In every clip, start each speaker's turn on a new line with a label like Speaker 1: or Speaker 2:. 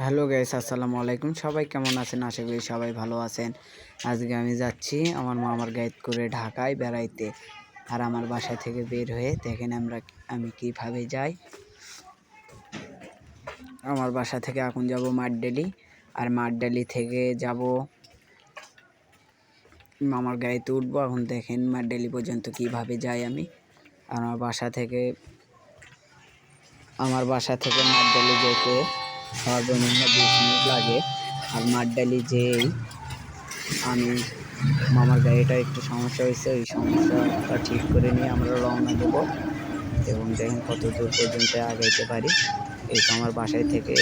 Speaker 1: Hello guys, আসসালামু আলাইকুম। সবাই কেমন আছেন? আশা করি সবাই ভালো আছেন। আজকে আমি যাচ্ছি আমার মামার গাইড করে ঢাকায় বেড়াইতে। আর আমার বাসা থেকে বের হয়ে দেখেন আমরা আমি কীভাবে যাই। আমার বাসা থেকে এখন যাব মাঠডেলি আর মাঠডেলি থেকে যাব মামার গাড়িতে উঠবো। এখন দেখেন মাঠডেলি পর্যন্ত কীভাবে যাই আমি। আমার বাসা থেকে আমার বাসা থেকে মাঠডালি যেতে সর্বনিম্ন বিশ মিনিট লাগে। আর মাঠডালি যেই, আমি মামার গাড়িটা একটু সমস্যা হয়েছে, ওই সমস্যাটা ঠিক করে নিয়ে আমরা রওনা দেবো। এবং দেখেন কত দূর পর্যন্ত আগাইতে পারি। এই তো আমার বাসায় থেকে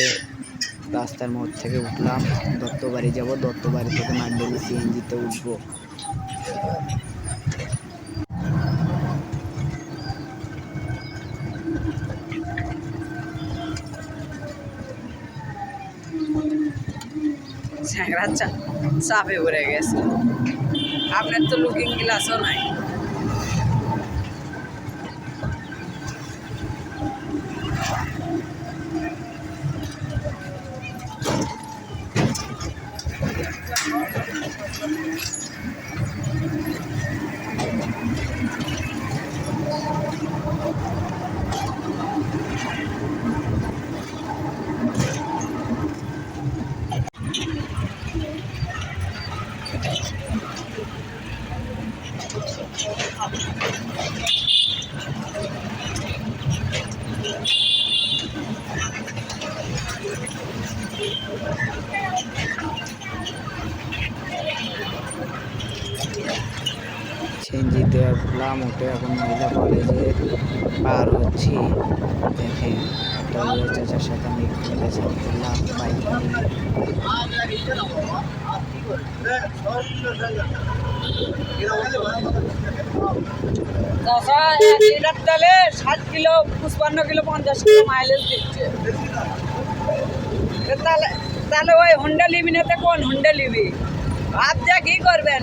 Speaker 1: রাস্তার মোড় থেকে উঠলাম। দত্তবাড়ি যাব, দত্তবাড়ি থেকে মাঠডালি সিএনজিতে উঠবো।
Speaker 2: চা- চাপে পড়ে গেছে। আপনার তো লুকিং গ্লাসও নাই।
Speaker 1: সিএনজিতে উঠলাম উঠে এখন মহিলা কলেজে পার হচ্ছি। একটা চাচার সাথে আমি করলাম বাইক।
Speaker 2: লিটার কিলো কিলো, পঞ্চাশ কিলো মাইলেজ দিচ্ছে। তাহলে তাহলে ওই হুন্ডা লিবি না তো কোন হুন্ডা লিবি যা কি করবেন?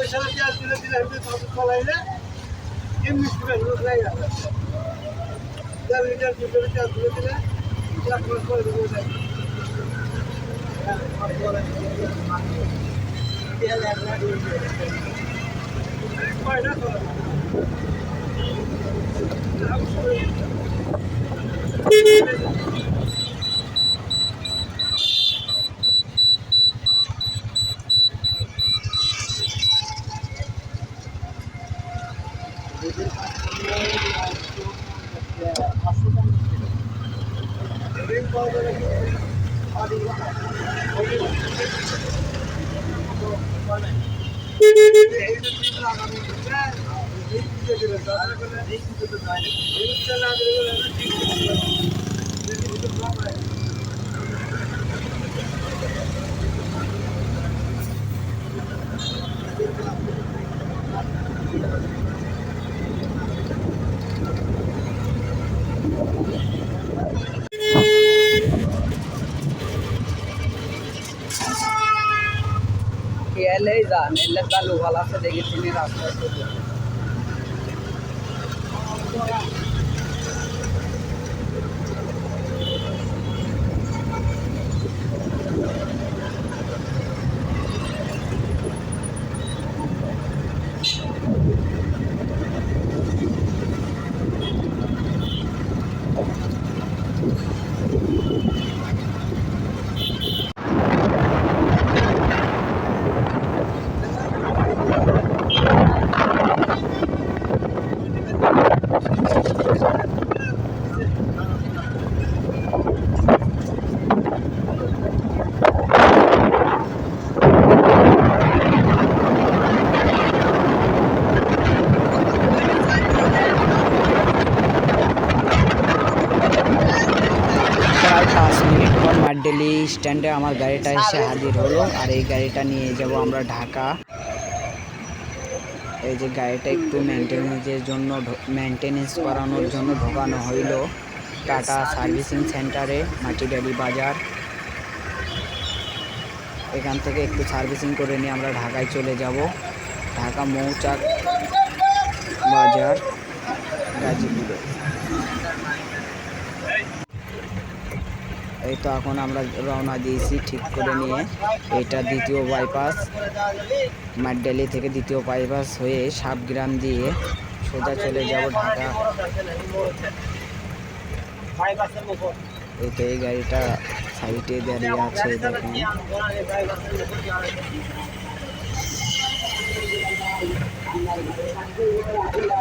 Speaker 2: başarı geldiğine dilemde tadı kolayla 23 bin
Speaker 3: ruhuna geldi. Devriler bir bölük geldiğine bile yaklaşma ödülüne. Diğerlerine ödülüne. Bayrak olarak. Thank you. Thank you.
Speaker 2: এলেই যান এলে চালু ভালো আছে দেখেছি রাস্তায়
Speaker 1: স্ট্যান্ডে আমার গাড়িটা এসে হাজির হলো আর এই গাড়িটা নিয়ে যাব আমরা ঢাকা। এই যে গাড়িটা একটু মেনটেন্যান্সের জন্য মেনটেনেন্স করানোর জন্য ঢোকানো হইল। টাটা সার্ভিসিং সেন্টারে, মাটিডালি বাজার। এখান থেকে একটু সার্ভিসিং করে নিয়ে আমরা ঢাকায় চলে যাব। ঢাকা মৌচাক বাজার, গাজীপুরে। এই তো এখন আমরা রওনা দিয়েছি ঠিক করে নিয়ে। এটা দ্বিতীয় বাইপাস মাডডালি থেকে দ্বিতীয় বাইপাস হয়ে সাবগ্রাম দিয়ে সোজা চলে যাব ঢাকা। এই তো এই গাড়িটা সাইডে দাঁড়িয়ে আছে দেখুন।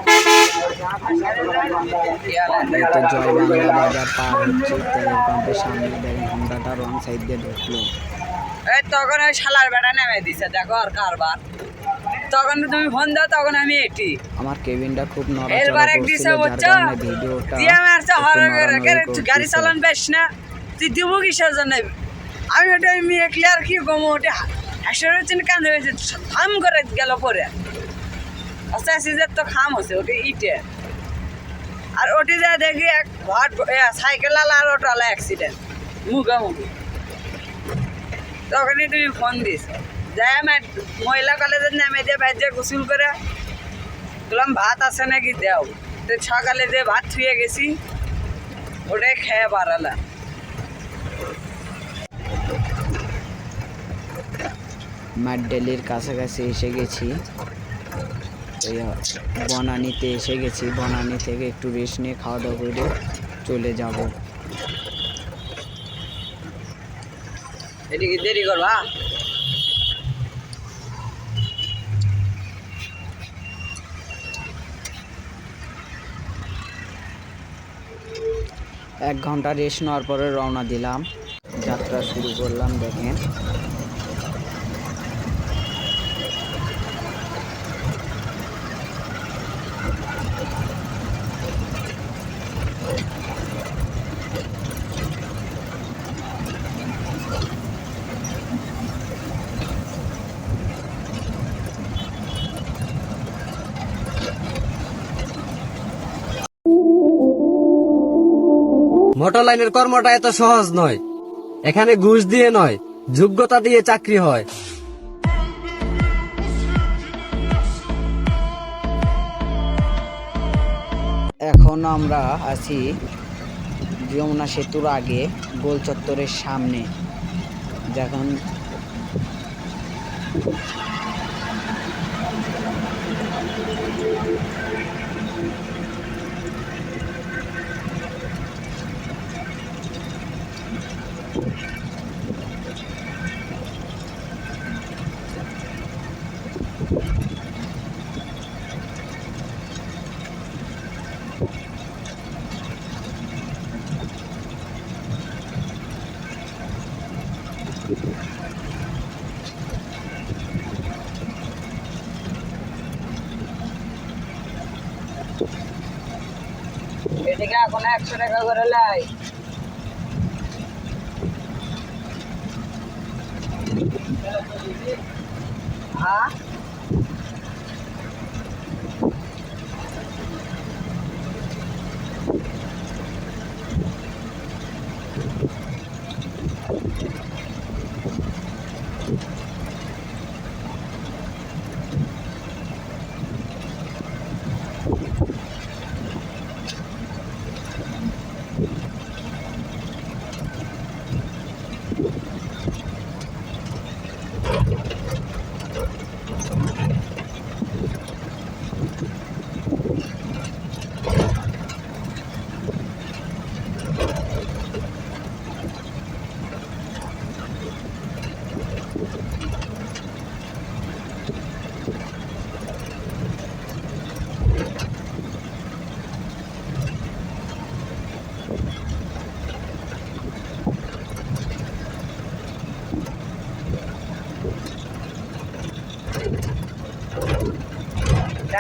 Speaker 1: এই তো জয় বাংলা বাজার পার হচ্ছে তেলের পাম্পের সামনে দেখেন হোন্ডাটা রং সাইড দিয়ে ঢুকলো।
Speaker 2: এই তখন ওই শালার বেটা নেমে দিছে দেখো আর কারবার। তখন তুমি ফোন দাও তখন আমি এটি
Speaker 1: আমার কেবিনটা খুব নড়াচড়া
Speaker 2: এক
Speaker 1: করছিল
Speaker 2: দিছে
Speaker 1: যার
Speaker 2: বুঝছ
Speaker 1: ভিডিওটা
Speaker 2: দিয়ে মারছে হরর করে গাড়ি। চালান বেশ না তুই দিব কিসের জন্য? আমি ওটা মেয়ে ক্লিয়ার কি কমো ওটা হাসের হচ্ছে কান্দে হয়েছে থাম করে গেল পরে। আস্তে আস্তে তো খাম হচ্ছে ওটা ইটে। আর ওটি যা দেখি, এক হট সাইকেল আলা আর ওটা আলা অ্যাক্সিডেন্ট মুখোমুখি তখনই তুমি ফোন দিস যাই আমি মহিলা কলেজের নামে দিয়ে বাইরে গোসল করে, বললাম, ভাত আছে নাকি? দেও। তো সকালে যে ভাত থুয়ে গেছি, ওটাই খেয়ে বাড়ালাম।
Speaker 1: মাডডেলির কাছাকাছি এসে গেছি। এই বনানীতে এসে গেছি। বনানী থেকে একটু রেস্ট নিয়ে খাওয়া দাওয়া করে চলে যাব।
Speaker 2: এদিকে দেরি করবা
Speaker 1: এক ঘণ্টা রেস্ট নেওয়ার পরে রওনা দিলাম। যাত্রা শুরু করলাম দেখেন।
Speaker 4: মোটর লাইনের কর্মটা এত সহজ নয়। এখানে ঘুষ দিয়ে নয়, যোগ্যতা দিয়ে চাকরি হয়।
Speaker 1: এখন আমরা আছি যমুনা সেতুর আগে গোল চত্বরের সামনে। যখন
Speaker 2: এদিকে এখন একশো টাকা করে লাই। হ্যাঁ?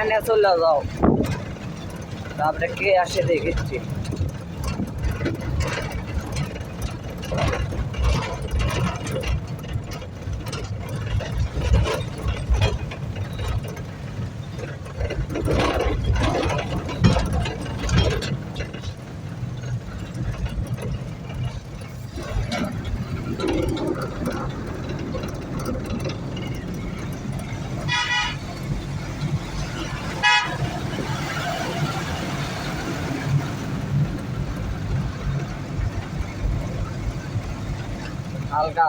Speaker 2: ডানে চলে যাও। তারপরে কে আসে দেখেছি।
Speaker 1: ఇంకా.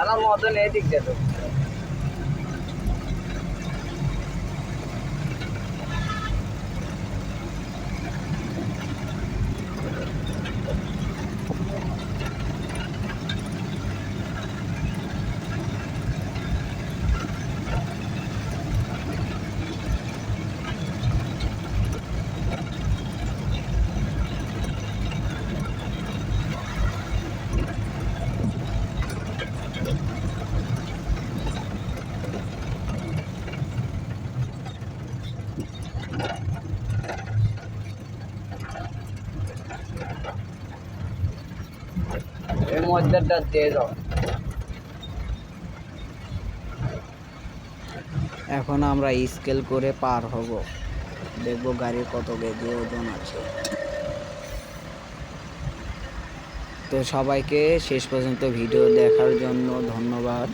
Speaker 1: అలా మొత్తం నేతికి చేద్దాం মধ্যেটা দিয়ে দাও। এখন আমরা স্কেল করে পার হব। দেখব গাড়ির কত কেজি ওজন আছে। তো সবাইকে শেষ পর্যন্ত ভিডিও দেখার জন্য ধন্যবাদ।